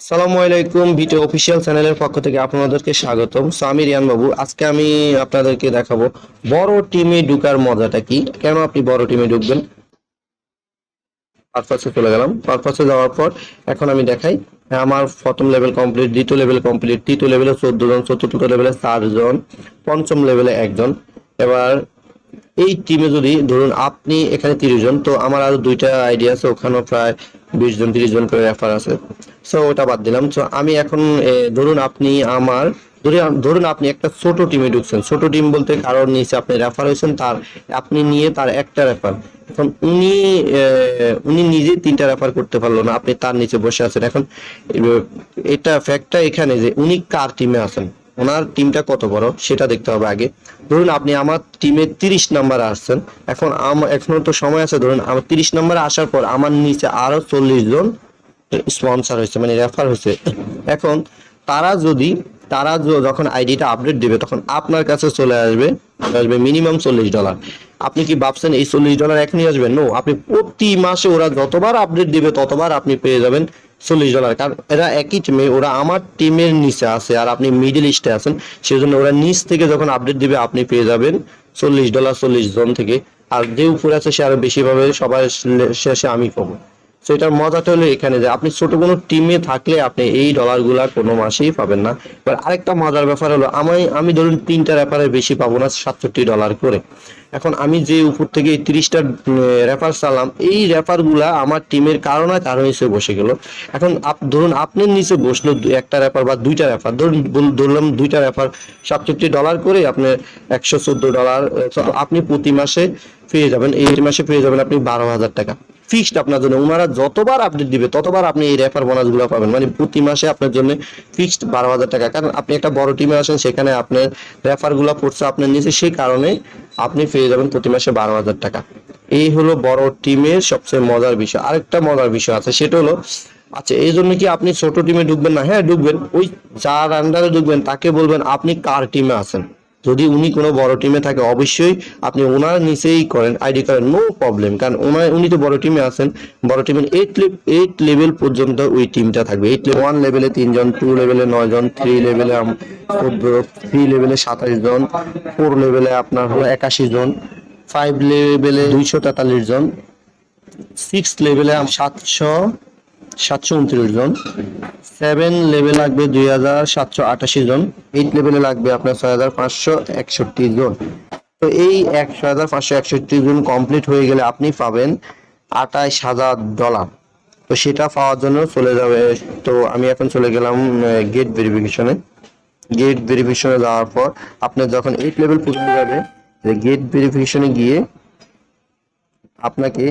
আসসালামু আলাইকুম video official চ্যানেলের পক্ষ থেকে আপনাদেরকে স্বাগতম। সো আমি রিয়ান বাবু। আজকে আমি আপনাদেরকে দেখাবো বড় টিমে ঢুকার মজাটা কি? কেন আপনি বড় টিমে ঢুকবেন? পারপাসে চলে গেলাম। পারপাসে যাওয়ার পর এখন আমি দেখাই, আমার প্রথম লেভেল কমপ্লিট দ্বিতীয় লেভেল কমপ্লিট তৃতীয় লেভেলে চোদ্দ জন, চতুর্থ লেভেলে চারজন পঞ্চম লেভেলে একজন। এবার এই টিমে যদি ধরুন আপনি এখানে তিরিশ জন, তো আমার আরও দুইটা আইডিয়া আছে, ওখানেও প্রায় বিশ জন, তিরিশ জন করে রেফার আছে। সো ওটা বাদ দিলাম। তো আমি এখন ধরুন আপনি আমার ধরুন আপনি একটা ছোট টিমে ঢুকছেন। ছোট টিম বলতে কারোর নিচে আপনি রেফার হয়েছেন, তার, আপনি নিয়ে তার একটা রেফার এখন উনি উনি নিজে তিনটা রেফার করতে পারল না, আপনি তার নিচে বসে আছেন। এখন এটা ফ্যাক্টটা এখানে যে উনি কার টিমে আছেন? ওনার টিমটা কত বড় সেটা দেখতে হবে আগে। ধরুন আপনি আমার টিমে তিরিশ নাম্বারে আসছেন, এখন আমার এখনও তো সময় আছে, ধরুন আমার তিরিশ নাম্বারে আসার পর আমার নিচে আরও চল্লিশ জন স্পন্সর হয়েছে মানে রেফার হয়েছে। এখন তারা যদি, তারা যখন আইডিটা আপডেট দেবে, তখন আপনার কাছে চলে আসবে আসবে মিনিমাম চল্লিশ ডলার আপনি কি ভাবছেন এই চল্লিশ ডলার এখনই আসবেন? নো আপনি প্রতি মাসে ওরা যতবার আপডেট দিবে, ততবার আপনি পেয়ে যাবেন চল্লিশ ডলার। কারণ এরা একই টিমে ওরা আমার টিমের নিচে আছে আর আপনি মিডিল ইস্টে আছেন সেই জন্য ওরা নিচ থেকে যখন আপডেট দিবে, আপনি পেয়ে যাবেন চল্লিশ ডলার, চল্লিশ জন থেকে। আর যে উপরে আছে, সে আরও বেশি পাবে, সবার শেষে আমি পাবো। তো এটার মজাটা হলো এখানে যে আপনি ছোট কোনো টিমে থাকলে আপনি এই ডলারগুলা কোনো মাসেই পাবেন না। এবার আরেকটা মজার ব্যাপার হলো, আমি আমি ধরুন তিনটা রেফারে বেশি পাবো না সাতষট্টি ডলার করে। এখন আমি যে উপর থেকে তিরিশটা রেফার চালাম, এই রেফারগুলা আমার টিমের কারণে কারণ হিসেবে বসে গেল। এখন আপ- ধরুন আপনার নিচে বসল একটা রেফার বা দুইটা রেফার ধরুন ধরলাম দুইটা রেফার সাতষট্টি ডলার করে আপনি একশো চোদ্দ ডলার আপনি প্রতি মাসে পেয়ে যাবেন, এই মাসে পেয়ে যাবেন আপনি বারো হাজার টাকা। ফিক্সড আপনার জন্য। ওনারা যতবার আপডেট দিবে, ততবার আপনি এই রেফার বোনাসগুলো পাবেন। মানে প্রতি মাসে আপনার জন্য ফিক্সড বারো হাজার টাকা। কারণ আপনি একটা বড় টিমে আসেন সেখানে আপনার রেফারগুলো পড়ছে আপনার নিচে সেই কারণে আপনি পেয়ে যাবেন প্রতি মাসে বারো হাজার টাকা। এই হলো বড় টিমের সবচেয়ে মজার বিষয়। আরেকটা মজার বিষয় আছে, সেটা হলো আচ্ছা এই জন্য কি আপনি ছোট টিমে ঢুকবেন না? হ্যাঁ ঢুকবেন। ওই যার আন্ডারে ঢুকবেন, তাকে বলবেন, আপনি কার টিমে আছেন? যদি উনি কোনো বড় টিমে থাকে, অবশ্যই আপনি ওনার নিচেই করেন আইডি করেন নো প্রবলেম কারণ ওনার, উনি তো বড় টিমে আছেন, বড় টিমের এইট এইট লেভেল পর্যন্ত ওই টিমটা থাকবে। এইট ওয়ান লেভেলে তিনজন টু লেভেলে নয় জন থ্রি লেভেলে থ্রি লেভেলে সাতাশ জন ফোর লেভেলে আপনার হলো একাশি জন ফাইভ লেভেলে দুইশো তেতাল্লিশ জন সিক্স লেভেলে সাতশো সাতশো উনত্রিশ জন। সেভেন লেভেল লাগবে দুই হাজার সাতশো আটাশি জন। এইট লেভেলে লাগবে আপনার ছয় হাজার পাঁচশো একষট্টি জন। তো এই একশো হাজার পাঁচশো একষট্টি জন কমপ্লিট হয়ে গেলে আপনি পাবেন আঠাইশ হাজার ডলার তো সেটা পাওয়ার জন্য চলে যাবে। তো আমি এখন চলে গেলাম গেট ভেরিফিকেশনে গেট ভেরিফিকেশনে যাওয়ার পর আপনার যখন এইট লেভেল পৌঁছে যাবে গেট ভেরিফিকেশনে গিয়ে আপনাকে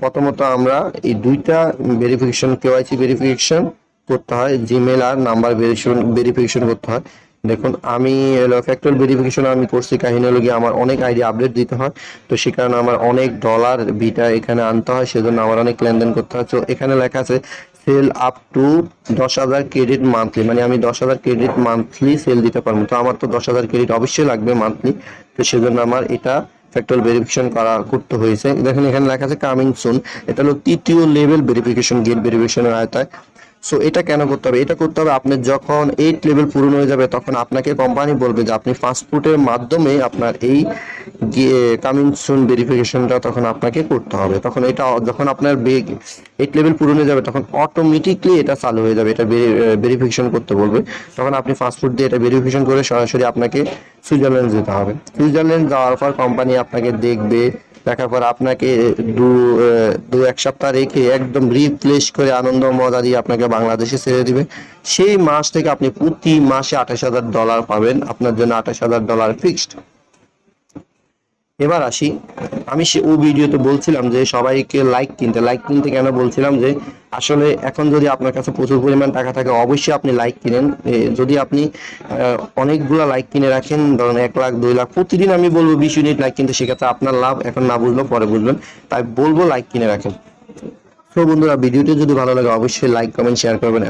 প্রথমত আমরা এই দুইটা ভেরিফিকেশন কেওয়াইসি ভেরিফিকেশন করতে হয় জিমেল আর নাম্বার ভেরিফিকেশন ভেরিফিকেশন করতে হয়। দেখুন, আমি ফ্যাক্টর ভেরিফিকেশন আমি করছি, কাহিনী আমার অনেক আইডি আপডেট দিতে হয়। তো সে কারণে আমার অনেক ডলার বিটা এখানে আনতে হয়, সেজন্য আমার অনেক লেনদেন করতে হয়। তো এখানে লেখা আছে সেল আপ টু দশ হাজার ক্রেডিট মান্থলি মানে আমি দশ হাজার ক্রেডিট মান্থলি সেল দিতে পারব। তো আমার তো দশ হাজার ক্রেডিট অবশ্যই লাগবে মান্থলি তো সেজন্য আমার এটা ফ্যাক্টর ভেরিফিকেশন করা করতে হয়েছে। দেখেন এখানে লেখা আছে কামিং সুন এটা হলো তৃতীয় লেভেল ভেরিফিকেশন গেট ভেরিফিকেশনের আয়তায় সো এটা কেন করতে হবে? এটা করতে হবে আপনি যখন এইট লেভেল পূরণ হয়ে যাবে, তখন আপনাকে কোম্পানি বলবে যে আপনি পাসপোর্টের মাধ্যমে আপনার এই কামিং সুন ভেরিফিকেশনটা তখন আপনাকে করতে হবে। তখন এটা যখন আপনার বেগ এইট লেভেল পূরণ হয়ে যাবে, তখন অটোমেটিকলি এটা চালু হয়ে যাবে, এটা ভেরিফিকেশন করতে বলবে। তখন আপনি পাসপোর্ট দিয়ে এটা ভেরিফিকেশন করে সরাসরি আপনাকে সুইজারল্যান্ড যেতে হবে। সুইজারল্যান্ড যাওয়ার পর কোম্পানি আপনাকে দেখবে দেখার পর আপনাকে দু দু, এক সপ্তাহ রেখে একদম রিপ্লেস করে আনন্দ মজা দিয়ে আপনাকে বাংলাদেশে ছেড়ে দিবে। সেই মাস থেকে আপনি প্রতি মাসে আঠাশ হাজার ডলার পাবেন। আপনার জন্য আঠাশ হাজার ডলার ফিক্সড এবার আসি। আমি সে ও ভিডিওতে বলছিলাম যে সবাইকে লাইক কিনতে। লাইক কিনতে কেন বলছিলাম যে, আসলে এখন যদি আপনার কাছে প্রচুর পরিমাণ টাকা থাকে, অবশ্যই আপনি লাইক কিনেন। যদি আপনি অনেকগুলো লাইক কিনে রাখেন, ধরেন এক লাখ, দুই লাখ, প্রতিদিন আমি বলব বিশ ইউনিট লাইক কিনতে, সেক্ষেত্রে আপনার লাভ এখন না বুঝলেও পরে বুঝবেন। তাই বলব লাইক কিনে রাখেন। তো বন্ধুরা, ভিডিওটি যদি ভালো লাগে, অবশ্যই লাইক কমেন্ট শেয়ার করবেন